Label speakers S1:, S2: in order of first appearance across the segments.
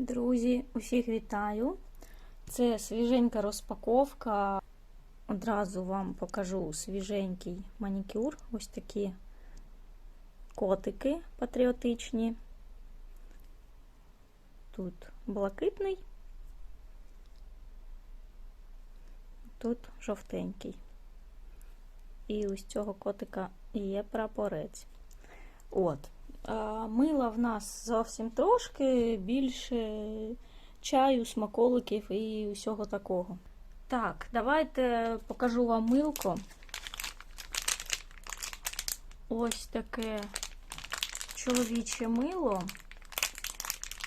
S1: Друзі, усіх вітаю! Це свіженька розпаковка. Одразу вам покажу свіженький манікюр. Ось такі котики патріотичні. Тут блакитний, тут жовтенький. І ось цього котика є прапорець. От. Мила в нас зовсім трошки, більше чаю, смаколиків і усього такого. Так, давайте покажу вам милко. Ось таке чоловіче мило.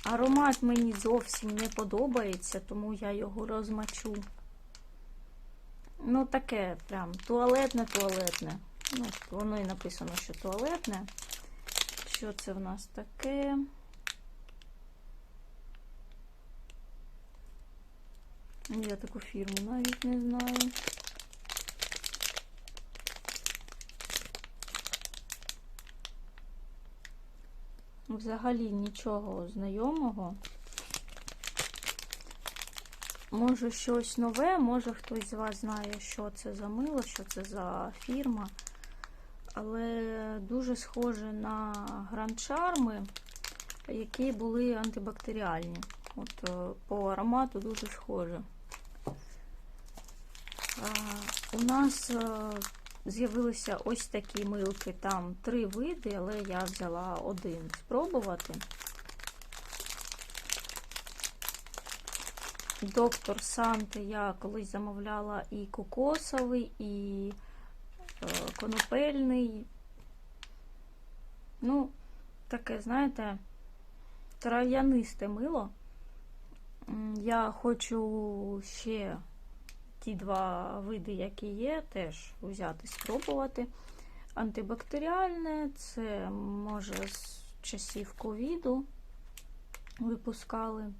S1: Аромат мені зовсім не подобається, тому я його розмочу. Ну, таке прям туалетне-туалетне. Ну, воно і написано, що туалетне. Що це в нас таке? Я таку фірму навіть не знаю. Взагалі нічого знайомого. Може щось нове, може хтось з вас знає, що це за мило, що це за фірма. Але дуже схоже на гранчарми, які були антибактеріальні. От По аромату дуже схоже. У нас з'явилися ось такі милки, там три види, але я взяла один спробувати. Доктор Санте я колись замовляла і кокосовий, і конопельний. Ну, таке, знаєте, трав'янисте мило. Я хочу ще ті два види, які є, теж взяти, спробувати. Антибактеріальне, це, може, з часів ковіду випускали.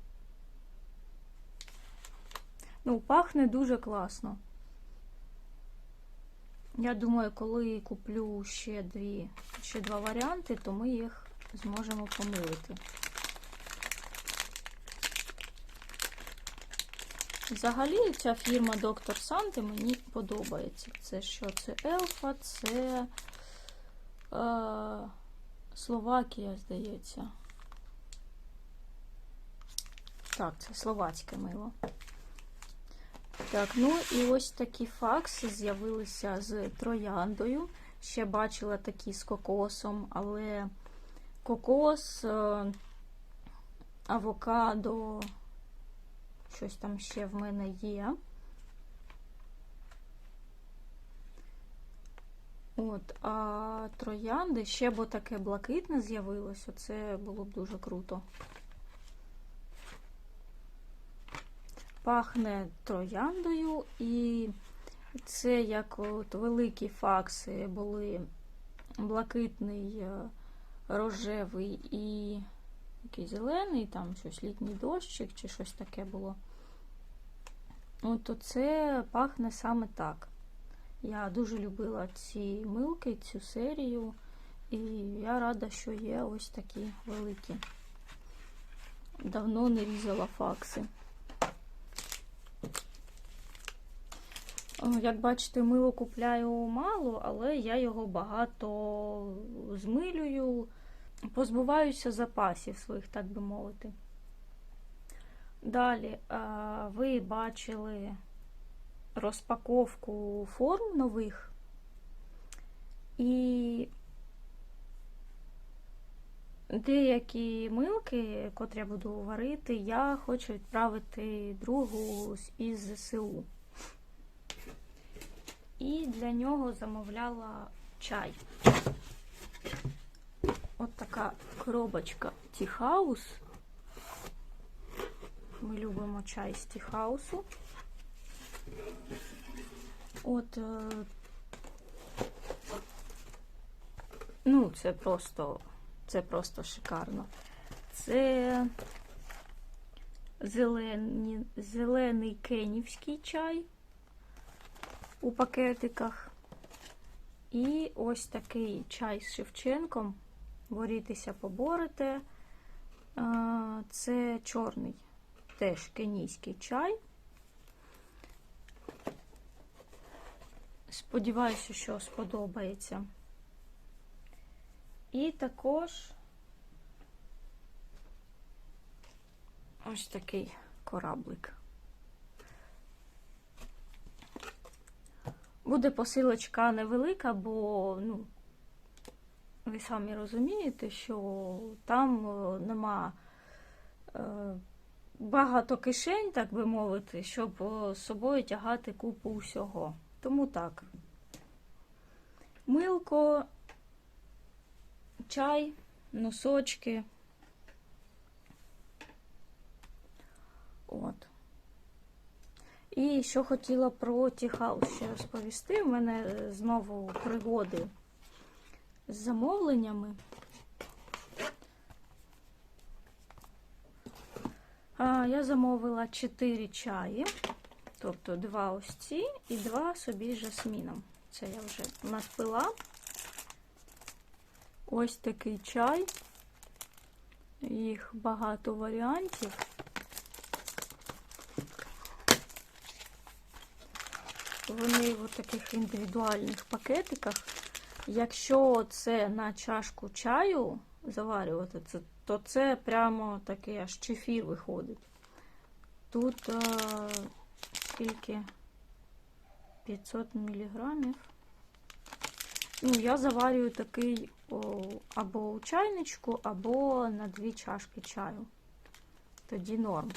S1: Ну, пахне дуже класно. Я думаю, коли куплю ще дві, ще два варіанти, то ми їх зможемо помилити. Взагалі ця фірма Доктор Санте мені подобається. Це що? Це Елфа, це е, Словакія, здається. Так, це словацьке мило. Так, ну і ось такі факси з'явилися з трояндою. Ще бачила такі з кокосом, але кокос, авокадо, щось там ще в мене є. От, а троянди ще б таке блакитне з'явилося, це було б дуже круто. Пахне трояндою, і це як от великі факси були блакитний, рожевий і який зелений, там щось літній дощик чи щось таке було. От це пахне саме так. Я дуже любила ці милки, цю серію, і я рада, що є ось такі великі. Давно не різала факси. Як бачите, мило купляю мало, але я його багато змилюю, позбуваюся запасів своїх, так би мовити. Далі ви бачили розпаковку форм нових, і деякі милки, котрі я буду варити, я хочу відправити другу із ЗСУ. І для нього замовляла чай. От така коробочка Тіхаус. Ми любимо чай з Тіхаусу. От, ну, це просто, це просто шикарно. Це зелені, зелений кенівський чай у пакетиках. І ось такий чай з Шевченком. Борітеся, поборете. Це чорний теж кенійський чай. Сподіваюся, що сподобається. І також ось такий кораблик. Буде посилочка невелика, бо, ну, ви самі розумієте, що там е, нема е, багато кишень, так би мовити, щоб е, з собою тягати купу усього. Тому так. Милко, чай, носочки. От. І що хотіла про Тіхаус ще розповісти. У мене е, знову пригоди з замовленнями. Я замовила 4 чаї, тобто два ось ці і два собі з жасміном. Це я вже наспила. Ось такий чай. Їх багато варіантів. Вони в таких індивідуальних пакетиках. Якщо це на чашку чаю заварювати, то це прямо такий аж чефір виходить. Тут а, скільки 500 міліграмів. Ну, я заварюю такий о, або у чайничку, або на дві чашки чаю. Тоді норм.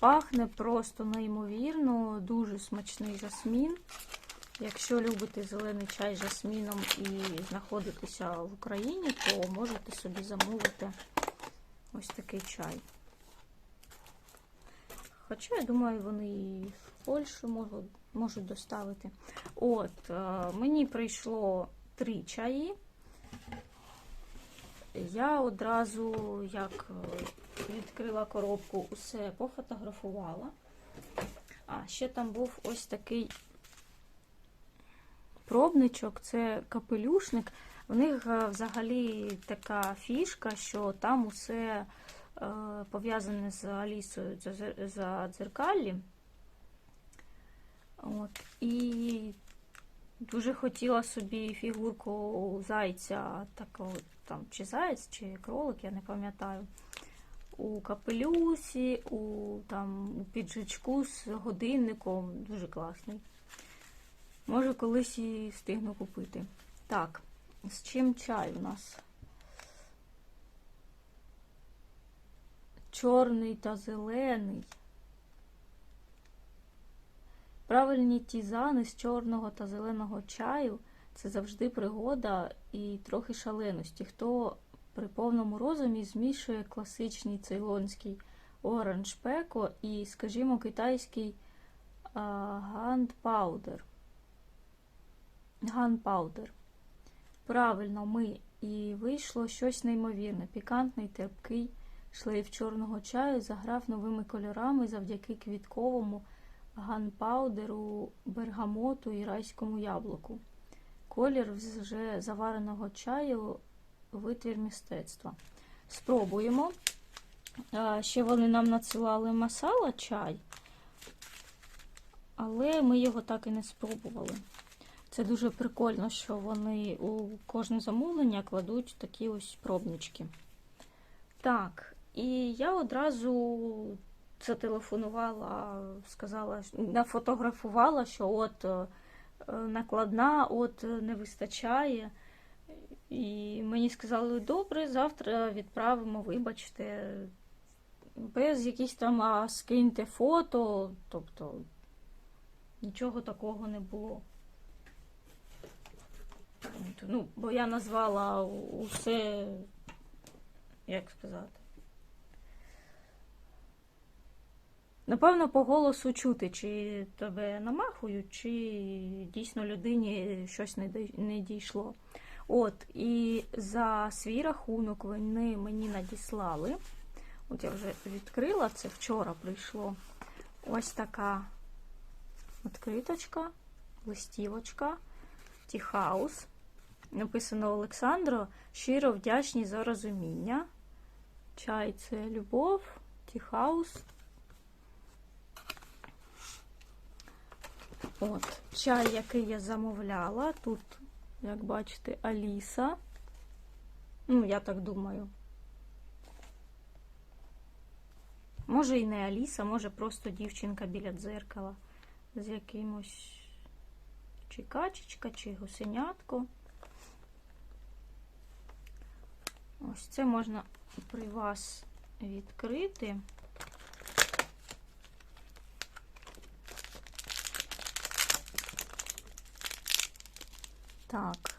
S1: Пахне просто неймовірно, дуже смачний жасмін. Якщо любите зелений чай з жасміном і знаходитеся в Україні, то можете собі замовити ось такий чай. Хоча, я думаю, вони і в Польщу можуть, можуть доставити. От, е, мені прийшло три чаї. Я одразу, як е, відкрила коробку, усе пофотографувала. А, ще там був ось такий пробничок, це капелюшник. В них е, взагалі така фішка, що там усе е, пов'язане з Алісою за дзеркаллі. От. І дуже хотіла собі фігурку зайця, такого, там, чи заяць, чи кролик, я не пам'ятаю. У капелюсі, у там, у піджачку з годинником. Дуже класний. Може, колись і встигну купити. Так, з чим чай у нас? Чорний та зелений. Правильні тізани з чорного та зеленого чаю це завжди пригода і трохи шаленості. Хто при повному розумі змішує класичний цейлонський оранж пеко і, скажімо, китайський ганпаудер. Ганпаудер. Правильно, ми і вийшло щось неймовірне. Пікантний, терпкий шлейф чорного чаю заграв новими кольорами завдяки квітковому ганпаудеру, бергамоту і райському яблуку. Колір вже завареного чаю витвір мистецтва. Спробуємо. Ще вони нам надсилали масала чай, але ми його так і не спробували. Це дуже прикольно, що вони у кожне замовлення кладуть такі ось пробнички. Так, і я одразу зателефонувала, сказала, нафотографувала, що от е, накладна, от не вистачає. І мені сказали, добре, завтра відправимо, вибачте, без якісь там а скиньте фото, тобто нічого такого не було. Ну, бо я назвала усе, як сказати. Напевно, по голосу чути, чи тебе намахують, чи дійсно людині щось не дійшло. От, і за свій рахунок вони мені надіслали. От я вже відкрила це, вчора прийшло. Ось така відкриточка, листівочка, Тіхаус. Написано Олександро, щиро вдячні за розуміння. Чай це любов, тіхаус. От, чай, який я замовляла. Тут, як бачите, Аліса. Ну, я так думаю. Може і не Аліса, може просто дівчинка біля дзеркала з якимось чи качечка, чи гусенятко. Ось це можна при вас відкрити. Так.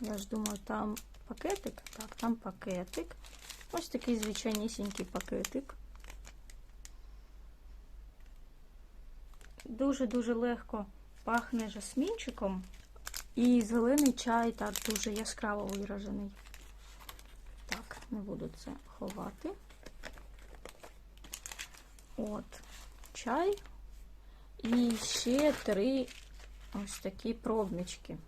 S1: Я ж думаю, там пакетик. Так, там пакетик. Ось такий звичайнісінький пакетик. Дуже-дуже легко пахне жасмінчиком. І зелений чай так дуже яскраво виражений. Так, не буду це ховати. От, чай. І ще три ось такі пробнички.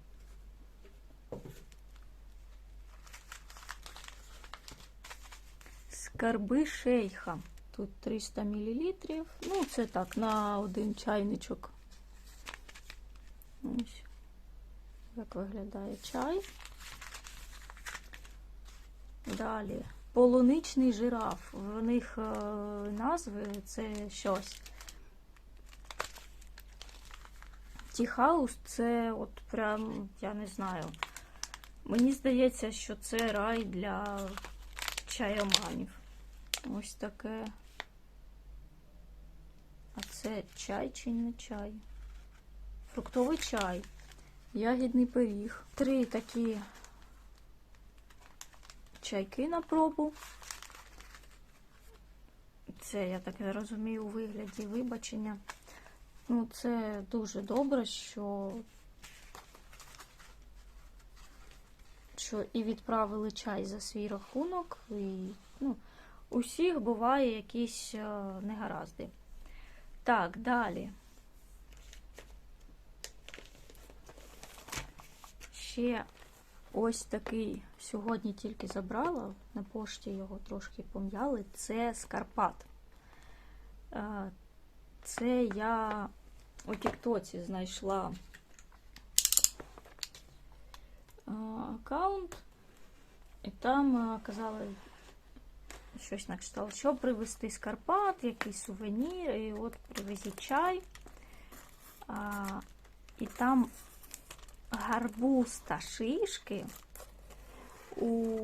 S1: Скарби шейха. Тут 300 мл. Ну, це так, на один чайничок. Ось. Як виглядає чай. Далі. Полуничний жираф. В них е, назви це щось. Тіхаус це от прям, я не знаю. Мені здається, що це рай для чайоманів. Ось таке. А це чай чи не чай? Фруктовий чай. Ягідний пиріг. Три такі чайки на пробу. Це, я так розумію, у вигляді вибачення. Ну, це дуже добре, що, що і відправили чай за свій рахунок, і ну, у всіх буває якісь е, негаразди. Так, далі. Ще ось такий сьогодні тільки забрала, на пошті його трошки пом'яли. Це Скарпат. Це я у Тіктоці знайшла аккаунт, і там казали щось на кшталт, що привезти з Карпат, якийсь сувенір, і от привезіть чай. А, І там гарбуз та шишки у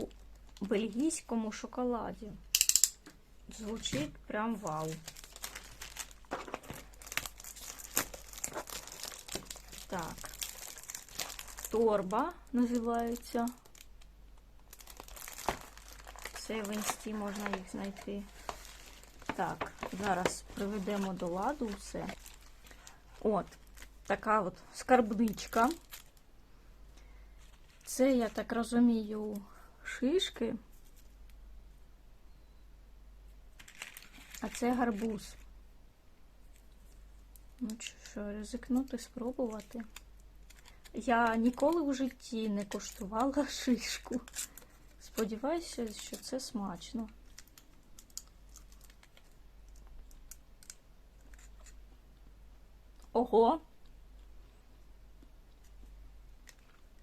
S1: бельгійському шоколаді. Звучить прям вау. Так. Торба називається. Це в інсті можна їх знайти. Так, зараз приведемо до ладу все. От, така от скарбничка. Це, я так розумію, шишки. А це гарбуз. Ну, що, ризикнути, спробувати. Я ніколи в житті не коштувала шишку. Сподіваюся, що це смачно. Ого!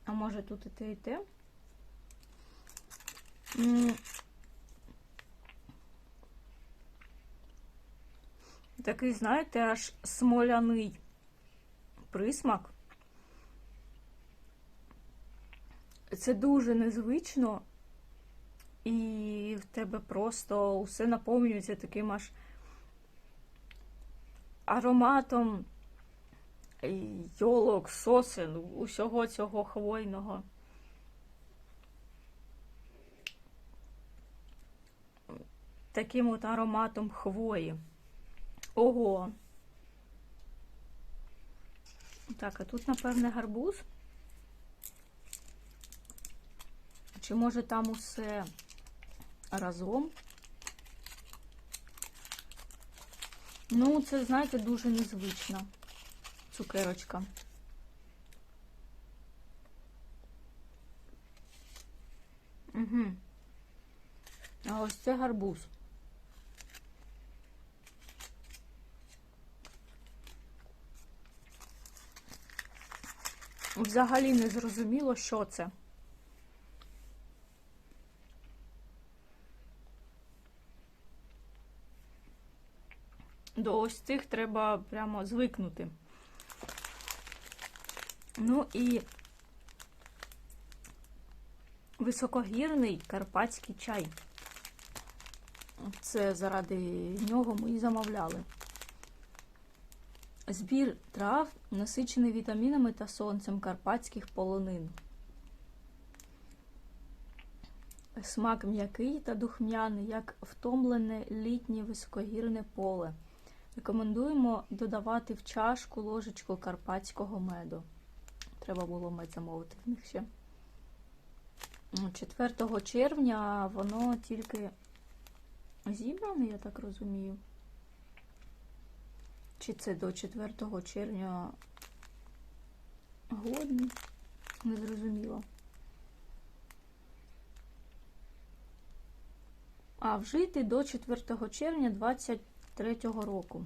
S1: А може тут і те, і те? Такий, знаєте, аж смоляний присмак. Це дуже незвично, і в тебе просто усе наповнюється таким аж ароматом йолок, сосен, усього цього хвойного. Таким от ароматом хвої. Ого. Так, а тут, напевне, гарбуз. Чи може там усе разом? Ну, це, знаєте, дуже незвично. Цукерочка. Угу. А ось це гарбуз. Взагалі не зрозуміло, що це. До ось цих треба прямо звикнути. Ну і високогірний карпатський чай. Це заради нього ми і замовляли. Збір трав насичений вітамінами та сонцем карпатських полонин. Смак м'який та духмяний, як втомлене літнє високогірне поле. Рекомендуємо додавати в чашку ложечку карпатського меду. Треба було мед замовити в них ще. 4 червня воно тільки зібране, я так розумію. Чи це до 4 червня годні? Не зрозуміло. А вжити до 4 червня 23 року.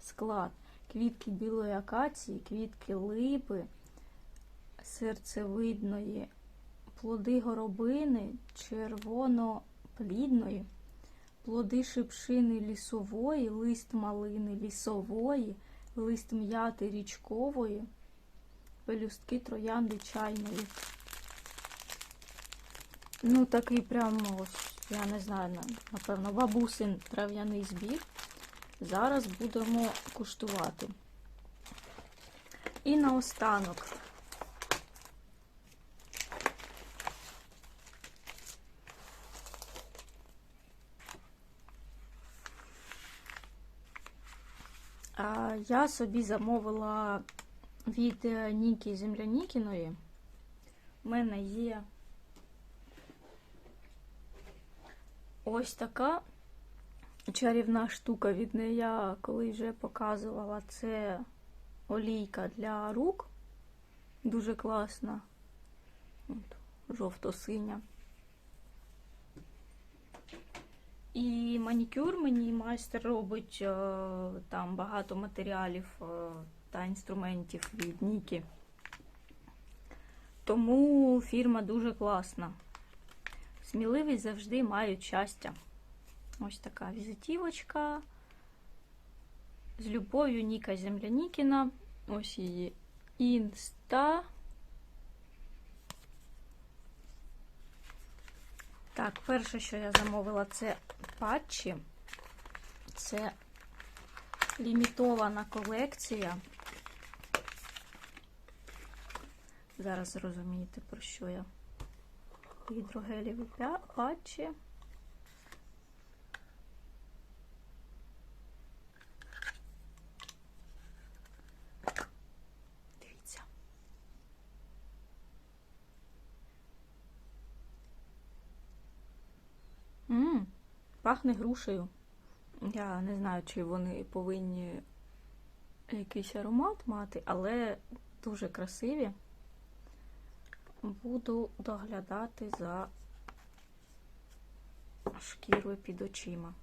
S1: Склад. Квітки білої акації, квітки липи, серцевидної, плоди горобини, червоноплідної, плоди шипшини лісової, лист малини лісової, лист м'яти річкової, пелюстки троянди чайної. Ну, такий прямо ось, я не знаю, напевно, бабусин трав'яний збір. Зараз будемо куштувати. І наостанок. А, Я собі замовила від е, Нікі Землянікіної. У мене є ось така чарівна штука від неї я коли вже показувала. Це олійка для рук. Дуже класна. Жовто-синя. І манікюр мені майстер робить е, там багато матеріалів е, та інструментів від Нікі. Тому фірма дуже класна. Сміливість завжди мають щастя. Ось така візитівочка. З любов'ю Ніка Землянікіна. Ось її інста. Так, перше, що я замовила, це патчі. Це лімітована колекція. Зараз зрозумієте, про що я. Гідрогеліві патчі. Пахне грушею. Я не знаю, чи вони повинні якийсь аромат мати, але дуже красиві. Буду доглядати за шкірою під очима.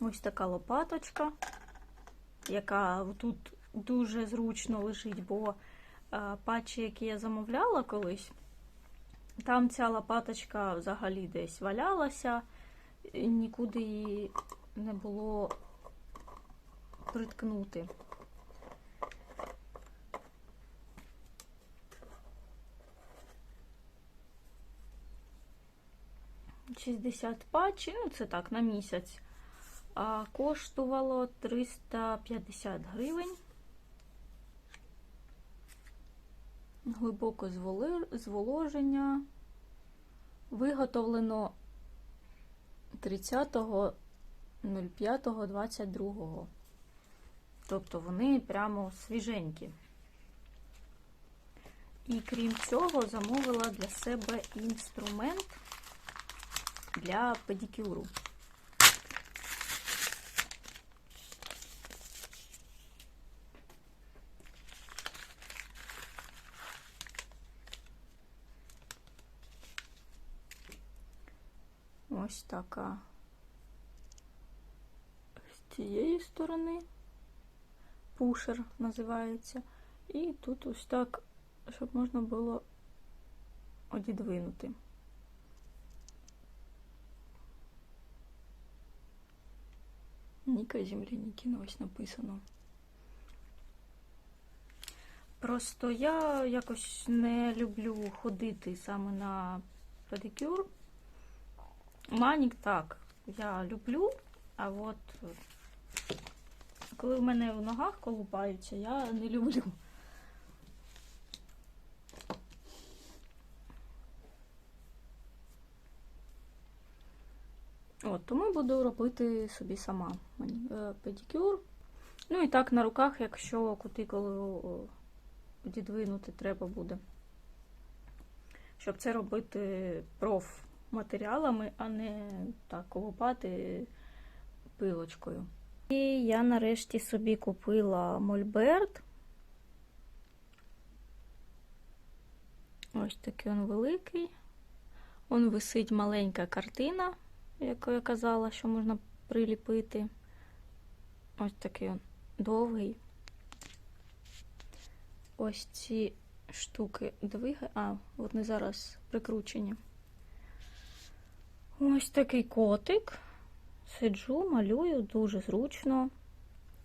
S1: Ось така лопаточка, яка тут дуже зручно лежить, бо патчі, які я замовляла колись, там ця лопаточка взагалі десь валялася, нікуди її не було приткнути. Шістдесят патчі, ну це так, на місяць. А коштувало 350 гривень. Глибоко зволоження. Виготовлено 30.05.22. Тобто вони прямо свіженькі. І крім цього, замовила для себе інструмент для педикюру. Ось така. З цієї сторони. Пушер називається. І тут ось так, щоб можна було одідвинути. Ніка Землянікіна ось написано. Просто я якось не люблю ходити саме на педикюр. Манік так, я люблю, а от коли в мене в ногах колупаються, я не люблю. От, тому буду робити собі сама е, педикюр. Ну і так на руках, якщо кутикулу о, віддвинути треба буде. Щоб це робити профматеріалами, а не так колупати пилочкою. І я нарешті собі купила мольберт. Ось такий він великий. Он висить маленька картина, яку я казала, що можна приліпити. Ось такий він довгий. Ось ці штуки двига. А, вони зараз прикручені. Ось такий котик. Сиджу, малюю, дуже зручно.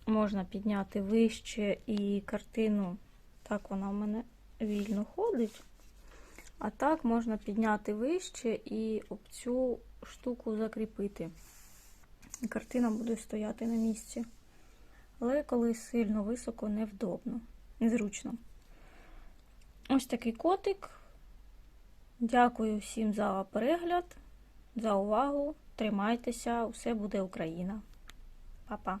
S1: Можна підняти вище і картину. Так вона в мене вільно ходить. А так можна підняти вище і об цю штуку закріпити. І картина буде стояти на місці. Але коли сильно високо, невдобно, незручно. Ось такий котик. Дякую всім за перегляд, за увагу. Тримайтеся, усе буде Україна. Па-па.